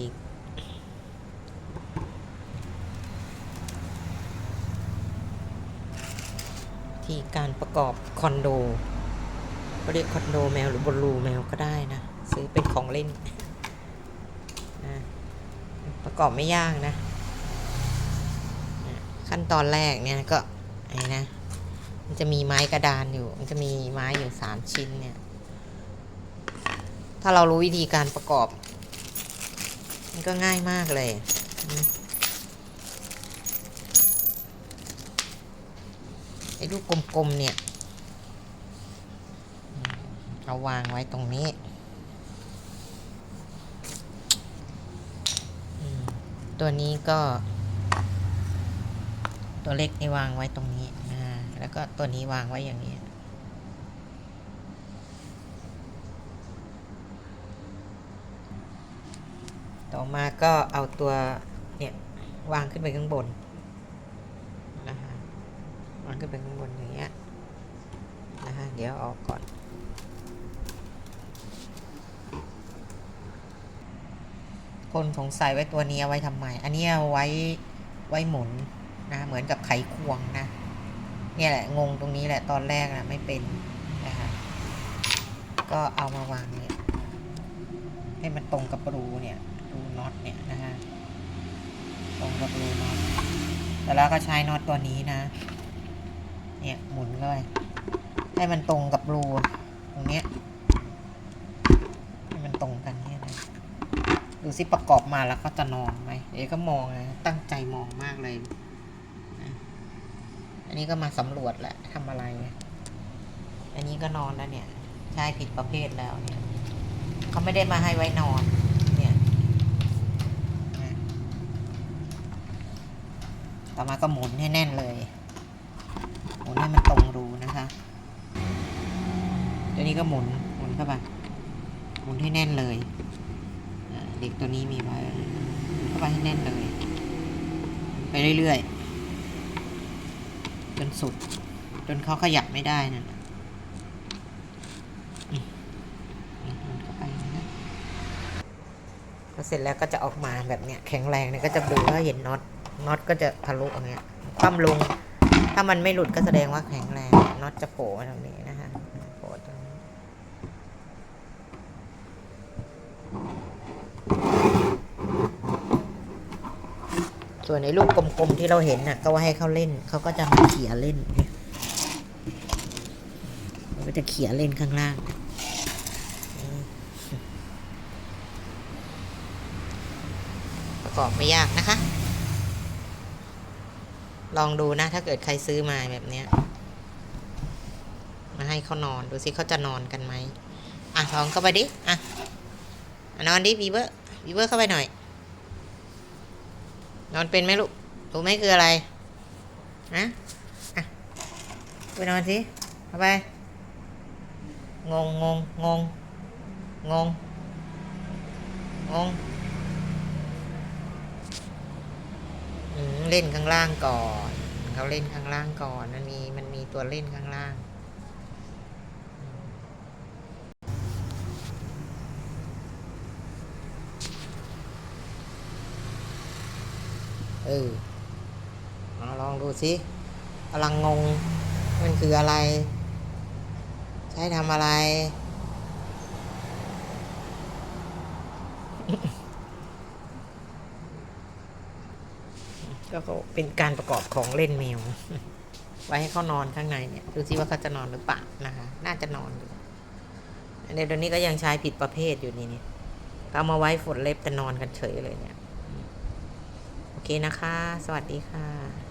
อีก ที่การประกอบคอนโดเขาเรียกคอนโดแมวหรือบอลลูแมวก็ได้นะ ซื้อเป็นของเล่นนะประกอบไม่ยากนะนะ ขั้นตอนแรกเนี่ยก็ไอ้นะมันจะมีไม้กระดานอยู่ มันจะมีไม้อยู่สามชิ้นเนี่ย ถ้าเรารู้วิธีการประกอบ มันก็ง่ายมากเลย ไอ้ลูกกลมๆเนี่ย เอาวางไว้ตรงนี้ ตัวนี้ก็ ตัวเล็กนี่วางไว้ตรงนี้อ่าแล้วก็ตัวนี้วางไว้อย่างนี้ ต่อมาก็เอาตัวเนี่ยวางขึ้นไปข้างบนนะคะวางขึ้นไปข้างบนอย่างเงี้ยนะคะเดี๋ยวออกก่อน คนสงสัยไว้ตัวนี้เอาไว้ทำไม อันนี้เอาไว้ไว้หมุนนะเหมือนกับไขควงนะเนี่ยแหละงงตรงนี้แหละตอนแรกนะไม่เป็นนะคะก็เอามาวางเนี่ยให้มันตรงกับรูเนี่ย รูน็อตเนี่ยนะฮะตรงกับรูน็อตแต่แล้วก็ใช้น็อตตัวนี้นะ เนี่ยหมุนเลยให้มันตรงกับรูตรงเนี้ยให้มันตรงกันเนี่ยนะดูสิประกอบมาแล้วก็จะนอนไหมเอ๋ก็มองนะตั้งใจมองมากเลย อันนี้ก็มาสำรวจแหละทำอะไร อันนี้ก็นอนแล้วเนี่ย ใช่ผิดประเภทแล้วเนี่ยเขาไม่ได้มาให้ไว้นอน เนี่ยนะ ต่อมาก็หมุนให้แน่นเลย หมุนให้มันตรงรูนะคะตัวนี้ก็หมุนหมุนเข้าไปหมุนให้แน่นเลยเด็กตัวนี้มีไว้เข้าไปให้แน่นเลย ไปเรื่อยๆจนสุด จนเขาขยับไม่ได้นะพอเสร็จแล้วก็จะออกมาแบบเนี้ยแข็งแรงเนี่ยก็จะดูว่าเห็นน็อต น็อตก็จะทะลุอย่างเงี้ยคว่ำลง ถ้ามันไม่หลุดก็แสดงว่าแข็งแรง น็อตจะโผล่ตรงนี้นะคะโผล่ตรงนี้ส่วนในลูกกลมๆที่เราเห็นน่ะ ก็ว่าให้เขาเล่น เขาก็จะมาเขี่ยเล่นเนี่ยมันก็จะเขี่ยเล่นข้างล่างประกอบไม่ยากนะคะ ลองดูนะ ถ้าเกิดใครซื้อมาแบบเนี้ย มาให้เขานอนดูสิเขาจะนอนกันไหมอะลองเข้าไปดิ อะ นอนดิบีเบอร์บีเบอร์เข้าไปหน่อย นอนเป็นไหมลูกรู้ไหมคืออะไรนะอะไปนอนสิเข้าไป งงงงงงงงงง อืม เล่นข้างล่างก่อน เขาเล่นข้างล่างก่อน มันมีมันมีตัวเล่นข้างล่าง เออเอาลองดูสิกำลังงง มันคืออะไร ใช้ทำอะไร ก็เป็นการประกอบของเล่นแมว ไว้ให้เขานอนข้างในเนี่ย ดูซิว่าเขาจะนอนหรือเปล่านะคะ น่าจะนอนอยู่ในเดี๋ยวนี้ก็ยังใช้ผิดประเภทอยู่นี่เนี่ยเอามาไว้ฝนเล็บแต่นอนกันเฉยเลยเนี่ย โอเคนะคะ สวัสดีค่ะ